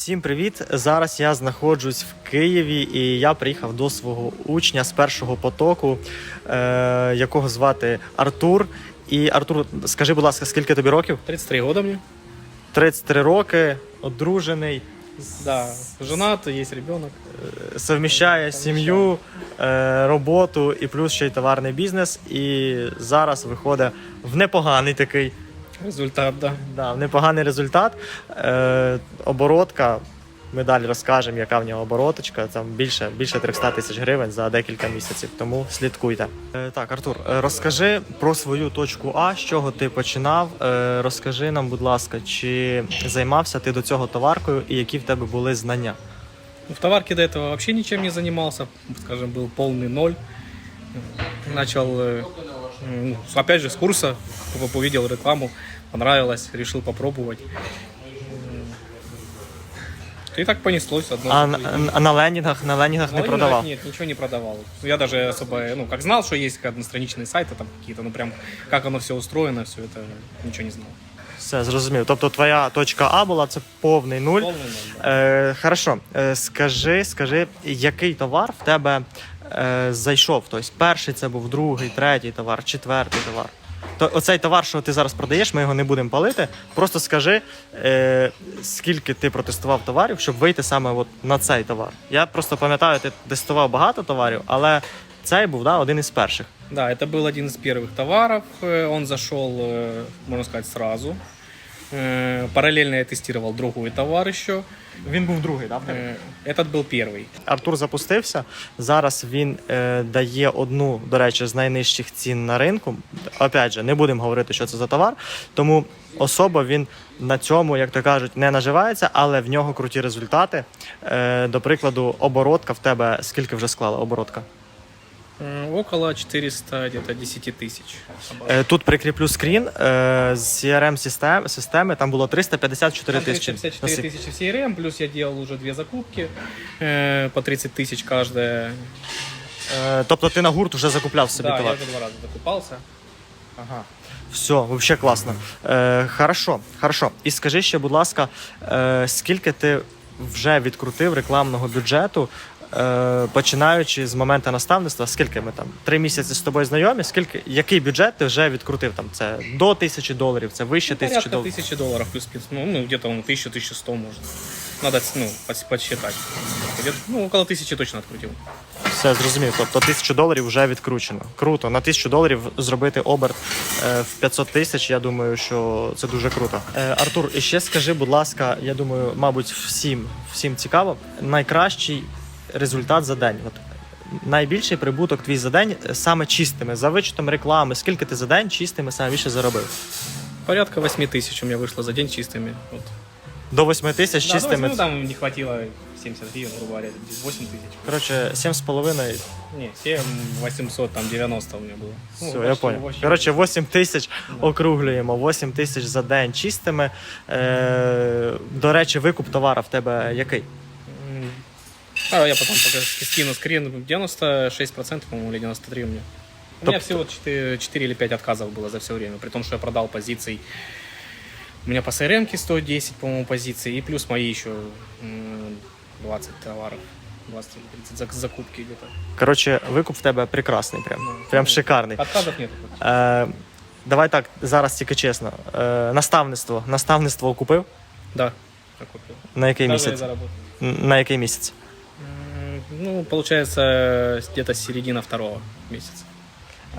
Всім привіт! Зараз я знаходжусь в Києві і я приїхав до свого учня з першого потоку, е, якого звати Артур. І Артур, скажи, будь ласка, скільки тобі років? 33 года мне. 33 роки, одружений, Да, женат, есть ребенок. совміщає сім'ю, е, роботу і плюс ще й товарний бізнес. І зараз виходить в непоганий такий Результат, да. Да, непоганий результат. Е, оборотка. Ми далі розкажемо, яка в нього обороточка. Там більше, більше 300 тисяч гривень за декілька місяців. Тому слідкуйте. Е, так, Артур, е, розкажи про свою точку А, з чого ти починав. Е, розкажи нам, будь ласка, чи займався ти до цього товаркою і які в тебе були знання? В товарке до этого вообще ничем не занимался, скажем, был полный ноль. Начал, э, ну, опять же, с курса, ув- увидел рекламу, понравилось, решил попробовать. И так понеслось одно. А, за на- другим. а на ленінгах, на ленінгах не Ну, продавав. Нет, ничего не продавал. Я даже особо, ну, как знал, что есть одностраничные сайты там какие-то, ну, прям, как оно все устроено, все это, ничего не знал. Все, зрозумів. Тобто твоя точка А була це повний нуль. Полный ноль, да. Е, хорошо, е, скажи, скажи, який товар в тебе е, зайшов? Тобто перший це був другий, третій товар, четвертий товар. То оцей товар, що ти зараз продаєш, ми його не будемо палити. Просто скажи, е, скільки ти протестував товарів, щоб вийти саме от на цей товар. Я просто пам'ятаю, ти тестував багато товарів, але цей був да, один із перших. Да, это был один из первых товаров. Э, Он зашел, э, можно сказать, сразу. Э, Параллельно я тестировал другой товар еще. Він був другий, да, в тебе? Э, Этот был первый. Артур запустився. Зараз він е, дає одну, до речі, з найнижчих цін на ринку. Опять же, не будемо говорити, що це за товар. Тому особо він на цьому, як то кажуть, не наживається, але в нього круті результати. Е, до прикладу, оборотка в тебе скільки вже склала оборотка? Э, Около 400, где-то 10 тысяч. Е, тут прикріплю скрін е, з crm систем, системи. Там було 354 Там тисячі. 354 тысячи CRM, плюс я делал уже две закупки э, по 30 тысяч каждая. Е, тобто ти на гурт вже закупляв собі Да, я товар. уже два раза закупался. Ага. Все, вообще класно. Е, хорошо, хорошо. І скажи ще, будь ласка, е, скільки ти вже відкрутив рекламного бюджету, е, починаючи з моменту наставництва, скільки ми там три місяці з тобою знайомі? Скільки який бюджет ти вже відкрутив? Там це до тисячі доларів, це вище Ну, тисячі доларів. тысячи долларов плюс-минус. Ну, ну, где-то он 1000-1100 может. Надо ну, подсчитать. Ну, около тысячи точно открутил. Все зрозумів. Тобто тисячу доларів вже відкручено. Круто. На тисячу доларів зробити оберт е, в 500 тисяч. Я думаю, що це дуже круто. Е, Артур, і ще скажи, будь ласка, я думаю, мабуть, всім, всім цікаво. Найкращий результат за день. От найбільший прибуток твій за день е, саме чистими, за вичетом реклами. Скільки ти за день чистими саме більше заробив? Порядка 8 тысяч у меня вышло за день чистыми. Вот. До 8 тисяч Да, ну, чистими. ну, там не хватило 70 гривен, грубо говоря, 8 тысяч. Коротше, 7,5 Не, 7, 800, там 90 у меня было. Ну, Все, я почти понял. вообще. Коротше, 8 тисяч округлюємо, 8 тисяч за день чистими. Е, до речі, викуп товара в тебе який? А, я потом пока скину скрин. 96%, по-моему, или 93 у меня. У меня всего 4, 4 или 5 отказов было за все время, при том, что я продал позиций. У меня по CRM 110, по-моему, позиций, и плюс мои еще 20 товаров. 20 или 30 за- закупки где-то. Коротше, викуп в тебе прекрасний, прям, Ну, прям ну, шикарний. Отказов нет. Е, давай так, зараз тільки чесно. Е, наставництво. Наставництво купив? Да, закупил. На який Даже я місяць? заработал. На який місяць? М, Ну, получается, где-то середина второго месяца.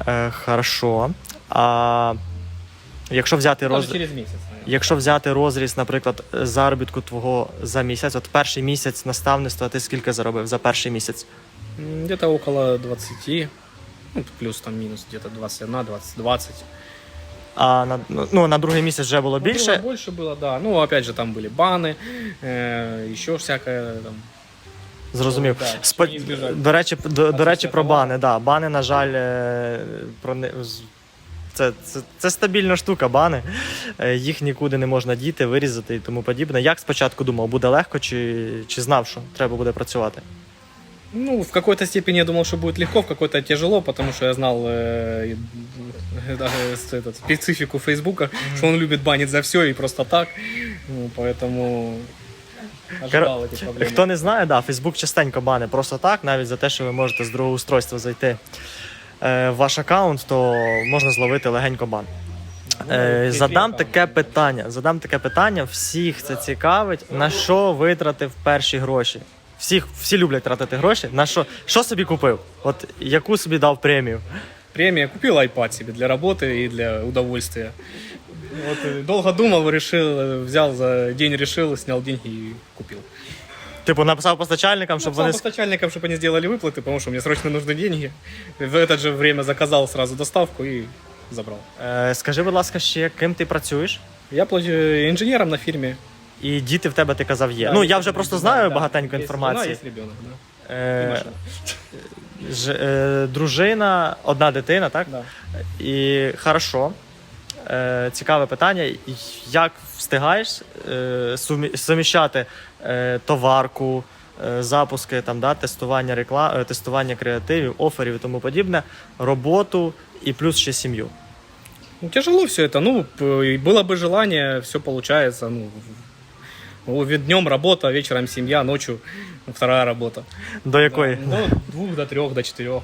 Е, хорошо. А якщо взяти Даже роз... через месяц, наверное. Якщо взяти розріз, наприклад, заробітку твого за місяць, от перший місяць наставництва, ти скільки заробив за перший місяць? М, Где-то около 20, ну, плюс там минус где-то 21, 20, 20. А на, ну, на другий місяць вже було Ну, більше. было больше было, да. Ну, опять же, там были баны, э, еще всякое там. Зрозумів. Да, Спо- не збіжать. До речі, до, до речі, про товару. бани. Да. Бани, на жаль, е, про не... з- це, це, це стабільна штука, бани. Е, Їх нікуди не можна діти, вирізати і тому подібне. Як спочатку думав, буде легко, чи, чи знав, що треба буде працювати? Ну, в какой-то степени я думал, что будет легко, в какой-то тяжело, потому что я знал э, и, э, даже с- этот, специфику Фейсбука, что он любит банить за все и просто так. Ну, поэтому ожидал эти проблемы. Хто не знає, да, Фейсбук частенько бане просто так, навіть за те, що ви можете з другого устройства зайти е, в ваш аккаунт, то можна зловити легенько бан. Ну, Е, ты задам там, таке питання. Задам таке питання. Всіх це цікавить. На що витратив перші гроші? Всіх, всі люблять тратити гроші. На що, що собі купив? От яку собі дав премію? Премия. Купил iPad себе для работы и для удовольствия. Вот э, долго думал, решил, э, взял за день, решил, снял деньги и купил. Типу, написав постачальникам, щоб Написал вони. постачальникам, чтобы они сделали выплаты, потому что мне срочно нужны деньги. В это же время заказал сразу доставку и забрал. Е, скажи, будь ласка, ще ким ти працюєш? Я плачу инженером на фирме. І діти в тебе ти казав є. Да, ну есть я вже просто ребенок, знаю да. багатенько Есть інформації. жена, есть ребенок, да. И Е, машина. ж, е, дружина, одна дитина, так? Да. І хорошо. Е, цікаве питання. Як встигаєш е, сумі- суміщати е, товарку, е, запуски, там, да, тестування рекла... е, тестування креативів, оферів і тому подібне, роботу і плюс ще сім'ю. Ну, тяжело все это. Ну, п- и было бы желание, все получается. Ну, в- днем работа, вечером семья, ночью вторая работа. До якої? Да, ну, двух до трех, до четырех.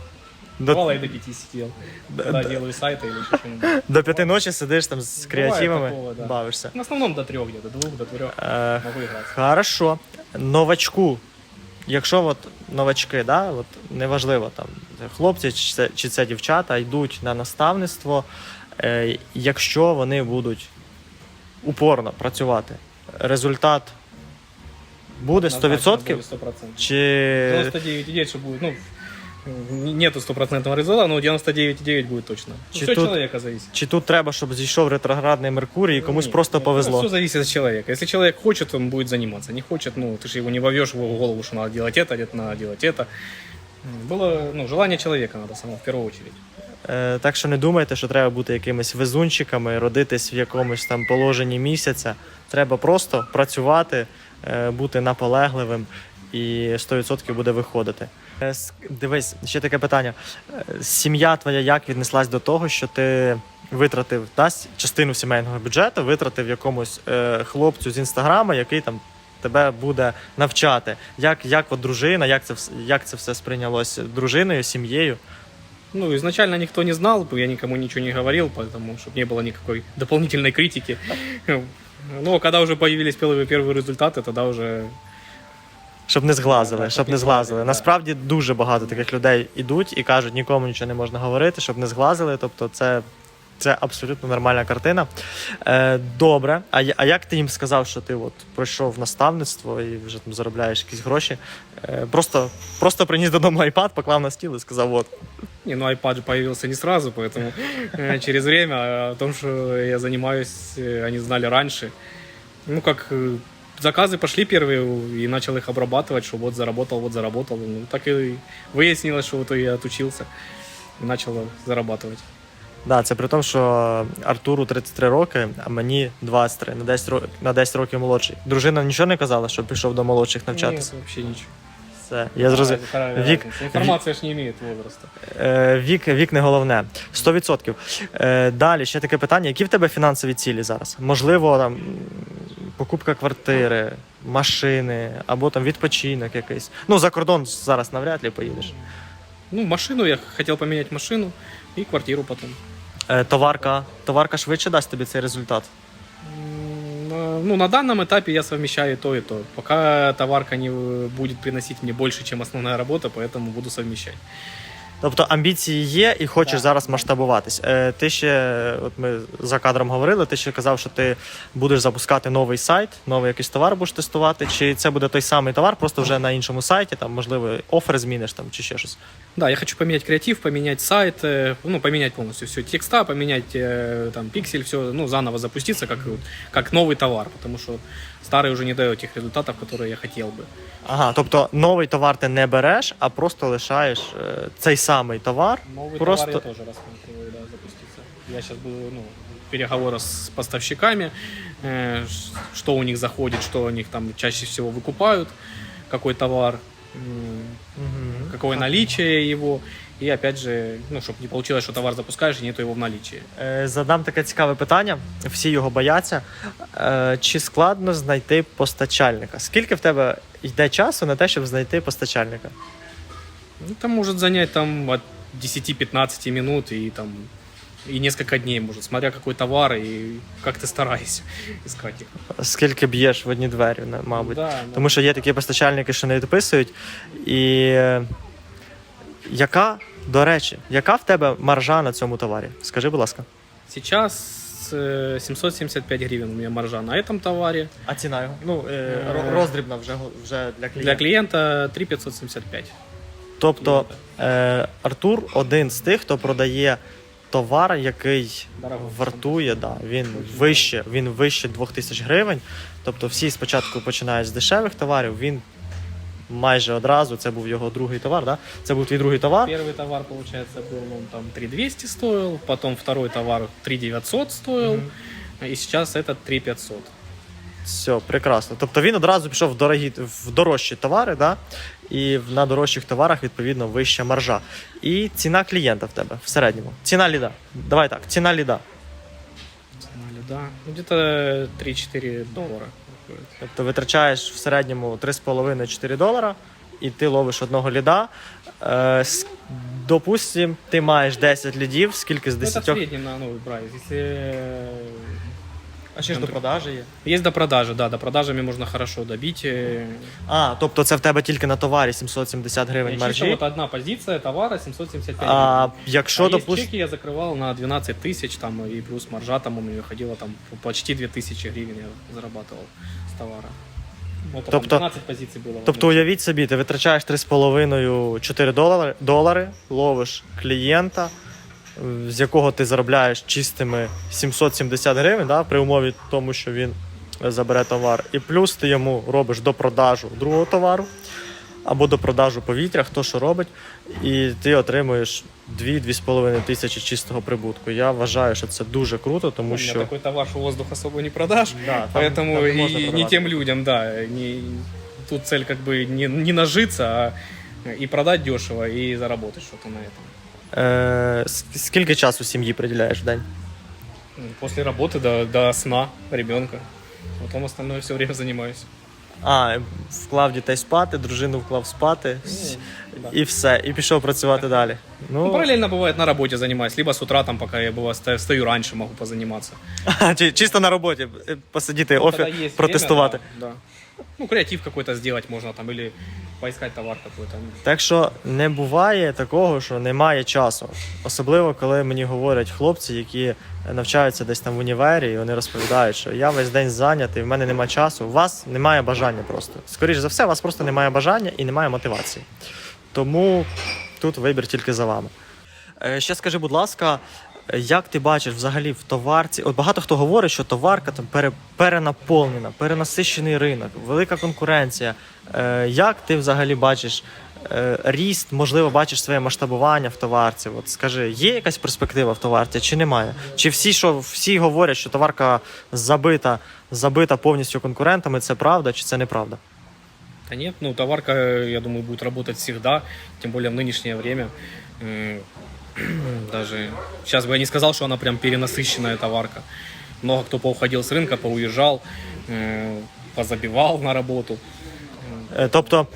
До, Бывало и до пяти сидел. Когда делаю сайты или что-нибудь. до п'яти ночі сидиш там з креативами, такого, да. бавишся. В основном до трех где-то, двух до трех. Е, Могу играть. Хорошо. Новачку. Якщо от новачки, да, от неважливо там хлопці чи це, чи це дівчата йдуть на наставництво, е, якщо вони будуть упорно працювати, результат буде 100%? Однозначно 100%. Чи 99,9 что будет, ну, нету стопроцентного результата, но 99,9 будет точно. Чи все от тут- человека зависит. чи тут треба, щоб зійшов ретроградний Меркурій і комусь Нет, просто нет, повезло? Все зависит от человека. Если человек хочет, он будет заниматься. Не хочет, ну, ты же его не вовьешь в его голову, что надо делать это, где-то надо делать это. Было, ну, желание человека надо само в первую очередь. Е, так що не думайте, що треба бути якимись везунчиками, родитись в якомусь там положенні місяця. Треба просто працювати, е, бути наполегливим і 100% буде виходити. Е, с- Дивись, ще таке питання. Е, Сім'я твоя як віднеслась до того, що ти витратив да, с- частину сімейного бюджету, витратив якомусь е, хлопцю з інстаграма, який там тебе буде навчати. Як, як от дружина, як це, вс- як це все сприйнялось дружиною, сім'єю? Ну, изначально никто не знал, я никому ничего не говорил, поэтому, чтобы не было никакой дополнительной критики. Но когда уже появились первые, первые результаты, тогда уже Щоб не зглазили, Так, щоб не не зглазили. зглазили, Насправді дуже багато таких людей ідуть і кажуть, нікому нічого не можна говорити, щоб не зглазили. Тобто, це, це абсолютно нормальна картина. Е, добре. А, я- а як ти їм сказав, що ти от пройшов наставництво і вже там заробляєш якісь гроші? Е, просто, просто приніс додому iPad, поклав на стіл і сказав: от. Не, ну iPad же появился не сразу, поэтому э, через время а о том, что я занимаюсь, э, они знали раньше. Ну, как э, заказы пошли первые, и начал их обрабатывать, что вот заработал, вот заработал. Ну, так и выяснилось, что вот я отучился и начал зарабатывать. Да, це при тому, що Артуру 33 роки, а мені 23, на 10, ро- на 10 років молодший. Дружина нічого не казала, що пішов до молодших навчатися. Нет, вообще ничего. Все, я зрозумів. Какая Вик- разница? Информация ж не имеет возраста. Е, Вік, вік не головне. 100%. Е, Далі ще таке питання: які в тебе фінансові цілі зараз? Можливо, там покупка квартири, машини або там відпочинок якийсь. Ну, за кордон зараз навряд ли поїдеш. Ну, машину, я хотел поменять машину и квартиру потом. Е, Товарка, товарка швидше дасть тобі цей результат. М, э, Ну, на данном этапе я совмещаю и то, и то. Пока товарка не э, будет приносить мне больше, чем основная работа, поэтому буду совмещать. Тобто амбіції є і хочеш Так. зараз масштабуватись. Е, ти ще, от ми за кадром говорили, ти ще казав, що ти будеш запускати новий сайт, новий якийсь товар будеш тестувати. Чи це буде той самий товар, просто вже на іншому сайті, там, можливо, офер зміниш там чи ще щось. Да, я хочу поменять креатив, поменять сайт, э, ну, поменять полностью все текста, поменять э, там пиксель, все, ну, заново запуститься, как, вот- как новый товар, потому что старый уже не дает тех результатов, которые я хотел бы. Ага, тобто новий товар ти не береш, а просто лишаєш е, цей самий товар. Новый Просто- товар я тоже рассматриваю, да, запуститься. Я сейчас буду, ну, переговоры с поставщиками, э, ш- что у них заходит, что у них там чаще всего выкупают, какой товар. м, Мгм. какое наличие его. И опять же, ну, чтобы не получилось, что товар запускаешь и нету его в наличии. Е, Задам таке цікаве питання. Всі його бояться. Е, Чи складно знайти постачальника? Скільки в тебе йде часу на те, щоб знайти постачальника? Ну, там может занять там от 10-15 минут и там и несколько дней может, смотря какой товар и как ты стараешься искать их. Скільки б'єш в одні двері, мабуть. Да, да. Тому що є такі постачальники, що не відписують. І е, яка, до речі, яка в тебе маржа на цьому товарі? Скажи, будь ласка. Сейчас э, 775 гривен у меня маржа на этом товаре. А ціна його? Ну, Е, ро- роздрібна вже, го- вже для клієнта. Для клиента 3575. Тобто е, Артур один з тих, хто продає товар, який Дорого. вартує, да, він вище, він вище 2000 гривень. Тобто всі спочатку починають з дешевих товарів, він майже одразу, це був його другий товар, да? це був твій другий товар. Первый товар, получается, был он там 3200 стоил, потом второй товар 3900 стоил, Мгм. и сейчас этот 3500. Все, прекрасно. Тобто він одразу пішов в дорогі в дорожчі товари, да? і в- на дорожчих товарах відповідно вища маржа. І ціна клієнта в тебе в середньому. Ціна ліда. Давай так, ціна ліда. Знали, да. Ну, где-то 3-4 доллара. выходит. Тобто витрачаєш в середньому 3,5-4 долара, і ти ловиш одного ліда. Е, с- допустим, ти маєш 10 лідів, скільки з Ну, это в 10. среднем на новый прайс. Если э, А ще ж до продажі є. есть до продажи, да, до продажами можно хорошо добить. э, А, тобто це в тебе тільки на товарі 770 гривень Чисто маржі. вот одна позиция товара 775 А гривен. якщо, а есть допустим. чеки я закрывал на 12 тысяч, там, и плюс маржа там у меня выходила там почти 2000 гривен я зарабатывал с товара. Вот там Тобто- 12 позиций было. в Тобто одной. уявіть собі, ти витрачаєш 3,5-4 долари, долари, ловиш клієнта, е, з якого ти заробляєш чистими 770 гривень, да, при умові тому, що він е, забере товар. І плюс ти йому робиш до продажу другого товару або до продажу повітря, хто що робить, і ти отримуєш 2-2,5 тисячі чистого прибутку. Я вважаю, що це дуже круто, У тому меня що такой товар, что воздух особо не продашь. Да, там- Поэтому там не можна и не продавати. тем людям, да. Не, тут цель как бы не, не нажиться, а и продать дешево, и заработать что-то на этом. е, с- скільки часу сім'ї приділяєш в день? Ну, После работы до, до сна ребенка. Потом остальное все время занимаюсь. А, вклав дітей спати, дружину вклав спати Ну, да. і все, і пішов працювати далі. Ну, Ну, параллельно бывает на работе занимаюсь, либо с утра там, пока я бываю, ста- встаю раньше, могу позаниматься. чи- чисто на роботі е, посидіти, Ну, офі, когда есть протестувати. время, да, да. Ну, креатив какой-то сделать можно там, или поискать товар какой-то. Так що не буває такого, що немає часу. Особливо, коли мені говорять хлопці, які навчаються десь там в універі, і вони розповідають, що я весь день зайнятий, в мене немає часу. У вас немає бажання просто. Скоріше за все, у вас просто немає бажання і немає мотивації. Тому тут вибір тільки за вами. Е, Ще скажи, будь ласка, як ти бачиш взагалі в товарці? От багато хто говорить, що товарка там пере, перенаповнена, перенасищений ринок, велика конкуренція. Е, Як ти взагалі бачиш е, ріст, можливо, бачиш своє масштабування в товарці? От скажи, є якась перспектива в товарці чи немає? Чи всі, що всі говорять, що товарка забита, забита повністю конкурентами, це правда чи це неправда? Да нет, ну, товарка, я думаю, будет работать всегда, тем более в нынешнее время. Э, Даже сейчас бы я не сказал, что она прям перенасыщенная товарка. Много кто поуходил с рынка, поуезжал, э, позабивал на работу. Е, Тобто,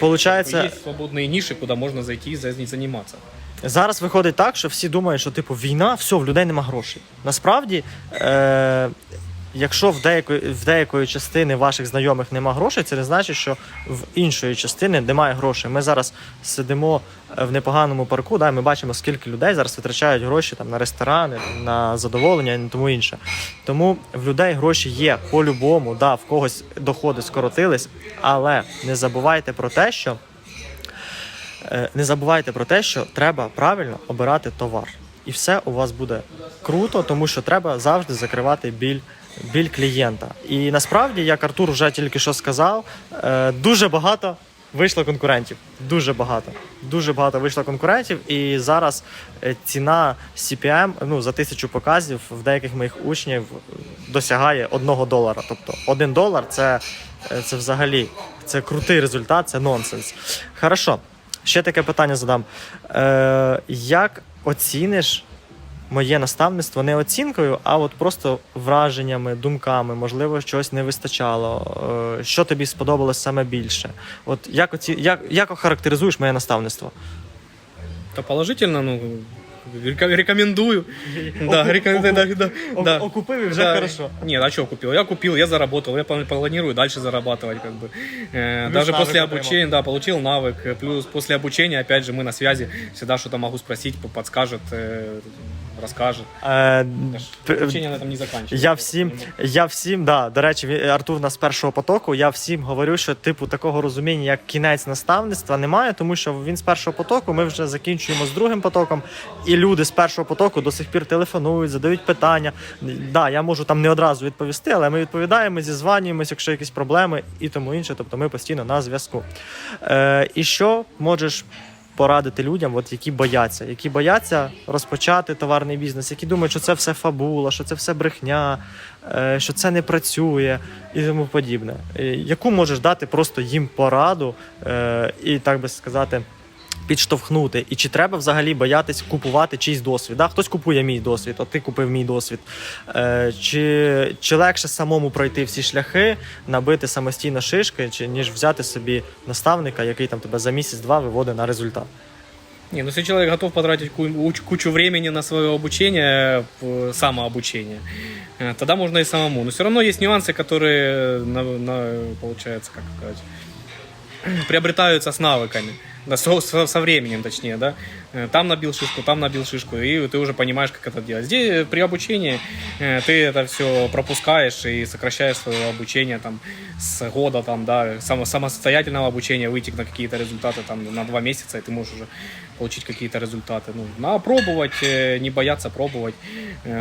виходить, Есть свободные ниши, куда можно зайти и за- заниматься. Зараз виходить так, що всі думають, що типу війна, все, в людей нема грошей. Насправді, е- якщо в деякої, в деякої частини ваших знайомих нема грошей, це не значить, що в іншої частини немає грошей. Ми зараз сидимо е, в непоганому парку, да, ми бачимо, скільки людей зараз витрачають гроші там, на ресторани, на задоволення і тому інше. Тому в людей гроші є по-любому, да, в когось доходи скоротились, але не забувайте про те, що. Е, Не забувайте про те, що треба правильно обирати товар. І все у вас буде круто, тому що треба завжди закривати біль, біль клієнта. І насправді, як Артур вже тільки що сказав, е, дуже багато Вийшло конкурентів. Дуже багато. Дуже багато вийшло конкурентів. І зараз е, ціна CPM ну, за тисячу показів в деяких моїх учнів досягає одного долара. Тобто один долар це, е, це взагалі це крутий результат, це нонсенс. Хорошо. Ще таке питання задам. Е, як оціниш моє наставництво не оцінкою, а от просто враженнями, думками, можливо, щось не вистачало, е, що тобі сподобалось саме більше. От як, оці, як, як охарактеризуєш моє наставництво? То положительно, ну, река- рекомендую. Да, Оку- рекомендую, да, да, О- да. Окупив і вже Да. хорошо. Нет, а что купил? Я купил, я заработал, я план- планирую дальше зарабатывать, как бы. Э, даже навык после отримал. обучения, да, получил навык. э, Плюс после обучения, опять же, мы на связи, всегда что-то могу спросить, по- подскажет, расскажет. Е, Обучение на этом не заканчивается. Я всім, я всім, да, до речі, він- Артур нас з першого потоку. Я всім говорю, що типу такого розуміння, як кінець наставництва, немає, тому що він з першого потоку. Ми вже закінчуємо з другим потоком, і люди з першого потоку до сих пір телефонують, задають питання. Да, я можу там не одразу відповісти, але ми відповідаємо, зізванюємось, якщо якісь проблеми і тому інше. Тобто ми постійно на зв'язку. Е, і що можеш порадити людям, от які бояться, які бояться розпочати товарний бізнес, які думають, що це все фабула, що це все брехня, е, що це не працює і тому подібне. Е, Яку можеш дати просто їм пораду е, і так би сказати Підштовхнути, і чи треба взагалі боятись купувати чийсь досвід? Да? Хтось купує мій досвід, от ти купив мій досвід. Е, чи, чи легше самому пройти всі шляхи, набити самостійно шишки, чи ніж взяти собі наставника, який там тебе за місяць-два виводить на результат? Не, ну если человек готов потратить ку- уч- кучу времени на свое обучение, в- самообучение, э, тогда можно и самому. Но все равно есть нюансы, которые, на, на- получается, как сказать, приобретаются с навыками. Да, со, со- со временем, точнее, да. Э, Там набил шишку, там набил шишку, и ты уже понимаешь, как это делать. Здесь э, при обучении э, ты это все пропускаешь и сокращаешь свое обучение там с года, там, да, само, самостоятельного обучения выйти на какие-то результаты там на два месяца, и ты можешь уже получить какие-то результаты. Ну, надо пробовать, не бояться пробовать,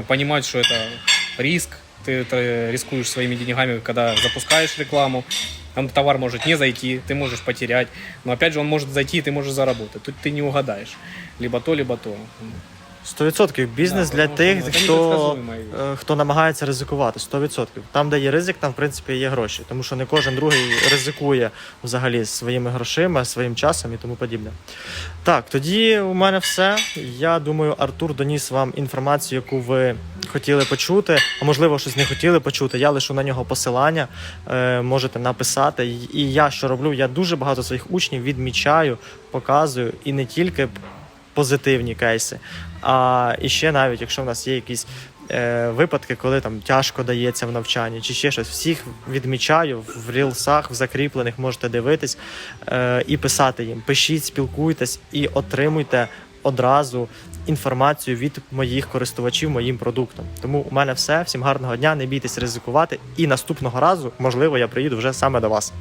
понимать, что это риск, ты, ты рискуешь своими деньгами, когда запускаешь рекламу, товар может не зайти, ты можешь потерять, но опять же он может зайти, и ты можешь заработать. Тут ты не угадаешь. Либо то, либо то. 100% бізнес для тих, хто, е, хто намагається ризикувати. 100%. Там, де є ризик, там в принципі є гроші. Тому що не кожен другий ризикує взагалі своїми грошима, своїм часом і тому подібне. Так, тоді у мене все. Я думаю, Артур доніс вам інформацію, яку ви хотіли почути, а можливо, щось не хотіли почути. Я лишу на нього посилання, е, можете написати. І я що роблю? Я дуже багато своїх учнів відмічаю, показую і не тільки позитивні кейси. А і ще навіть, якщо в нас є якісь е, випадки, коли там тяжко дається в навчанні, чи ще щось, всіх відмічаю в рілсах, в закріплених можете дивитись е, і писати їм. Пишіть, спілкуйтесь і отримуйте одразу інформацію від моїх користувачів моїм продуктом. Тому у мене все. Всім гарного дня, не бійтесь ризикувати. І наступного разу, можливо, я приїду вже саме до вас.